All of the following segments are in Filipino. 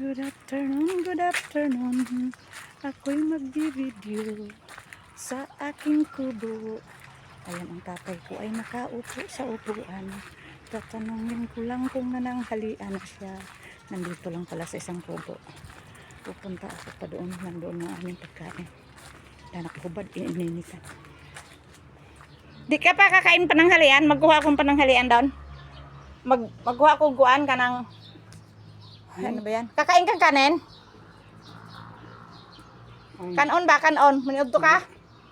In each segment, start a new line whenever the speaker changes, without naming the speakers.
Good afternoon, good afternoon. Ako'y magdi-video sa aking kubo. Ayan ang tatay ko ay nakaupo sa upuan. Tatanungin ko lang kung nananghalian na siya. Nandito lang pala sa isang kubo. Pupunta ako pa doon. Nandoon ang aming pagkain. Danak hubad, ininitan. Di ka pa kakain pananghalian? Magkuha akong pananghalian doon. Mag magkuha akong kuan ka ng ano ba yan? Kakain kang kanin? Kanon ba? Kanon? Maniudto ka?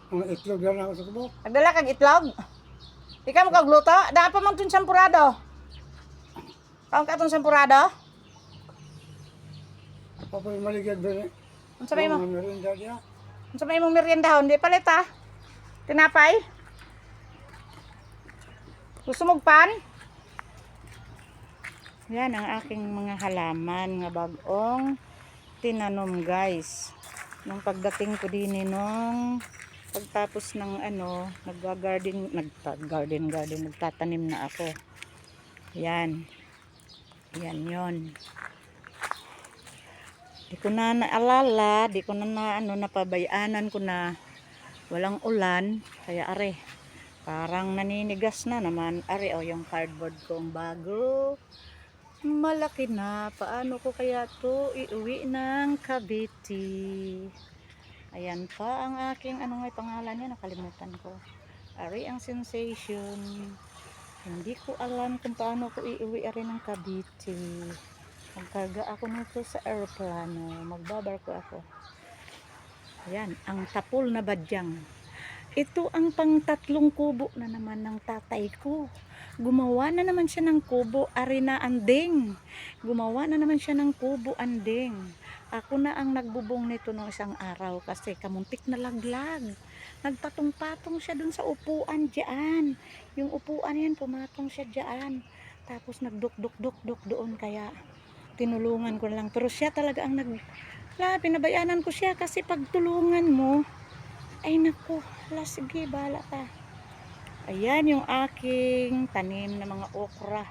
ang itlog lang ako sa kubo.
Nagdala kag itlog? Di ka mo kagluto? Daan pa man itong sampurado. Kaon ka itong sampurado?
Papoy maligad ba ni?
Ang sabay mo?
Ang merinda niya.
Ang sabay mong meriendahon? Di palit ha? Tinapay? Gusto mong pan? Yan ang aking mga halaman nga bagong tinanom guys. Nung pagdating ko din eh, nung pagtapos ng ano, nagga-garden, nagta-garden garden, nagtatanim na ako. Yan. Yan yon. Di ko na naalala, di ko na, na ano, napabayanan ko na walang ulan. Kaya are, parang naninigas na naman. Are, oh, yung cardboard kong bago. Malaki na. Paano ko kaya to iuwi ng Cavite? Ayan pa ang aking, ano nga pangalan niya, nakalimutan ko. Are ang sensation. Hindi ko alam kung paano ko iuwi are ng Cavite. Magkarga ako nito sa aeroplano. Magbabarko ako. Ayan, ang tapol na badyang. Ito ang pangtatlong kubo na naman ng tatay ko. Gumawa na naman siya ng kubo, arena anding. Gumawa na naman siya ng kubo anding. Ako na ang nagbubong nito nung isang araw kasi kamuntik na laglag. Nagpatong-patong siya dun sa upuan diyan. Yung upuan yan, pumatong siya diyan. Tapos nagduk-duk-duk-duk doon kaya tinulungan ko lang. Pero siya talaga ang nag... La, pinabayanan ko siya kasi pagtulungan mo, ay nako, la sige, bahala ka. Ayan yung aking tanim na mga okra.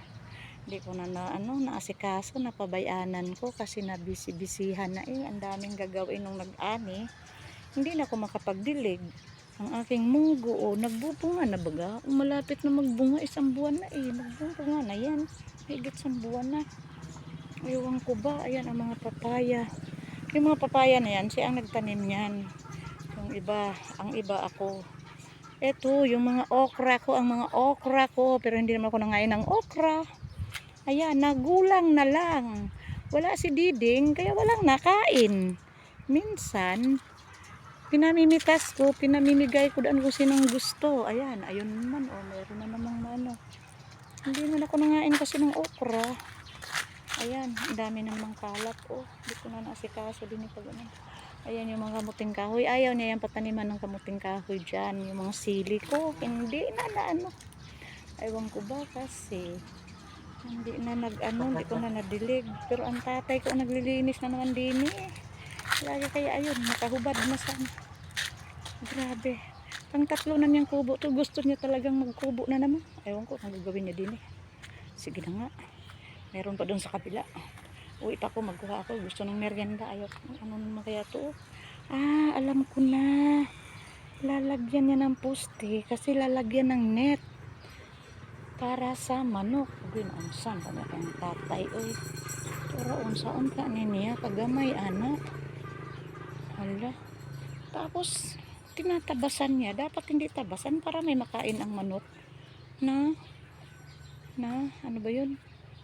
Hindi ko na, na ano, naasikaso, napabayanan ko kasi nabisi-bisihan na eh. Ang daming gagawin nung nag-ani. Hindi na ako makapagdilig. Ang aking munggo, oh, nagbubunga na baga. Malapit na magbunga, isang buwan na eh. Nagbubunga na yan. Higit isang buwan na. Ewan ko ba, ayan ang mga papaya. Yung mga papaya na yan, siya ang nagtanim niyan. Yung iba, ang iba ako. Ito, yung mga okra ko, ang mga okra ko, pero hindi naman ako nangain ng okra. Ayan, nagulang na lang. Wala si Diding, kaya walang nakain. Minsan, pinamimitas ko, pinamimigay ko doon kung sinong gusto. Ayan, ayun naman, oh, meron na namang ano. Hindi man ako nangain kasi ng okra. Ayan, dami namang kalat. Oh, hindi ko na naasikaso din ito. Ganun. Ayan yung mga kamuting kahoy. Ayaw niya yung pataniman ng kamuting kahoy dyan. Yung mga sili ko, hindi na na ano. Ewan ko ba kasi hindi na nag ano, hindi ko na nadilig. Pero ang tatay ko ang naglilinis na naman din eh. Lagi kaya ayun, nakahubad na sana. Grabe. Pang tatlo na niyang kubo to. Gusto niya talagang magkubo na naman. Ewan ko kung gagawin niya din eh. Sige na nga. Meron pa doon sa kabila. Uwi pa ako, magkuha ako. Gusto ng merienda. Ayaw. Ano naman kaya to? Ah, alam ko na. Lalagyan niya ng poste kasi lalagyan ng net para sa manok. Uy, unsan pa ang tatay. Uy, pero unsaon ka ni niya kagamay anak. Hala. Tapos, tinatabasan niya. Dapat hindi tabasan para may makain ang manok. Na, na, ano ba yun?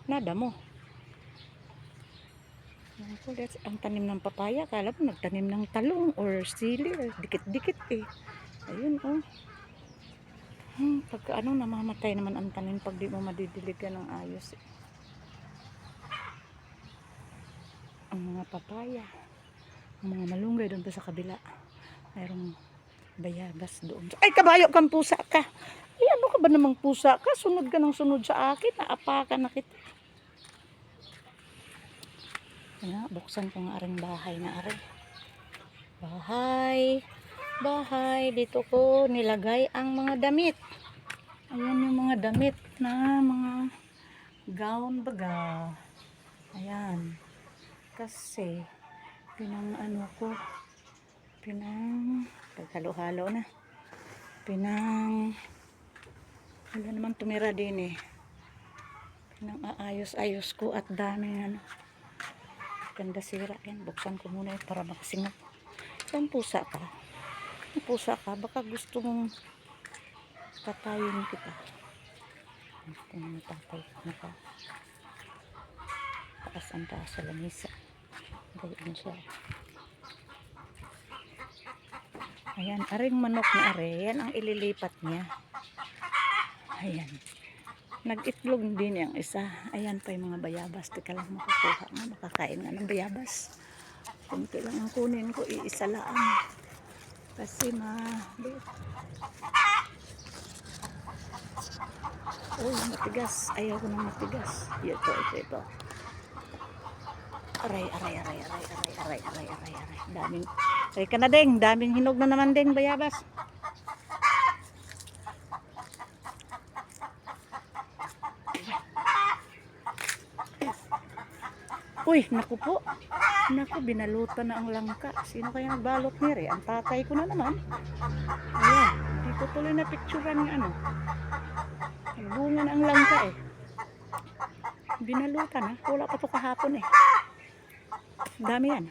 Nada mo. Ang kulit, ang tanim ng papaya, kala mo nagtanim ng talong or sili, dikit-dikit eh. Ayun oh. Hmm, pagka ano, namamatay naman ang tanim pag di mo madidiligan ng ayos eh. Ang mga papaya, ang mga malunggay doon pa sa kabila. Mayroong bayabas doon. Ay, kabayo kang pusa ka. Ay, ano ka ba namang pusa ka? Sunod ka ng sunod sa akin. Naapakan na kita. Ano, buksan ko nga aring bahay na aring. Bahay. Bahay. Dito ko nilagay ang mga damit. Ayan yung mga damit na mga gown baga. Ayan. Kasi, pinang ano ko, pinang, paghalo-halo na. Pinang, wala naman tumira din eh. Pinang aayos-ayos ko at dami ano. Ganda sira yan. Buksan ko muna yun para makasingap. Saan pusa ka? Pusa ka? Baka gusto mong patayin kita. Natatay na ka. Taas ang taas sa lamisa. Gawin siya. Ayan, aring manok na are. Yan ang ililipat niya. Ayan. Nag-itlog din yung isa. Ayan pa yung mga bayabas. Teka lang makakuha nga. Makakain nga ng bayabas. Kunti lang ang kunin ko. Iisa lang. Kasi ma... Uy, matigas. Ayaw ko ng matigas. Ito, ito, ito. Aray, aray, aray, aray, aray, aray, aray, aray, aray. Daming, aray ka na ding. Daming hinog na naman ding bayabas. Uy, naku po. Naku, binalutan na ang langka. Sino kaya nagbalot ni Re? Ang tatay ko na naman. Ayan, dito tuloy na picturean ng ano. Bunga na ang langka eh. Binalutan ha. Wala pa to kahapon eh. Dami yan.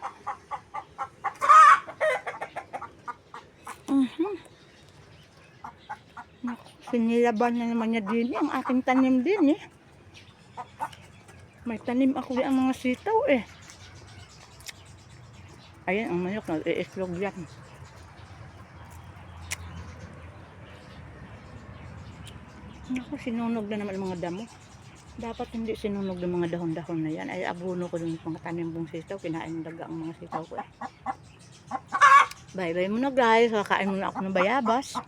Mhm. Naku, sinilaban na naman niya din. Ang aking tanim din eh. May tanim ako ang mga sitaw eh. Ayan, ang manok nag-i-islog yan. Naku, sinunog na naman mga damo. Dapat hindi sinunog ng mga dahon-dahon na yan. Ay, abuno ko yung mga tanim kong sitaw. Kinain daga ang mga sitaw ko eh. Bye-bye muna guys. Kakain muna ako ng bayabas.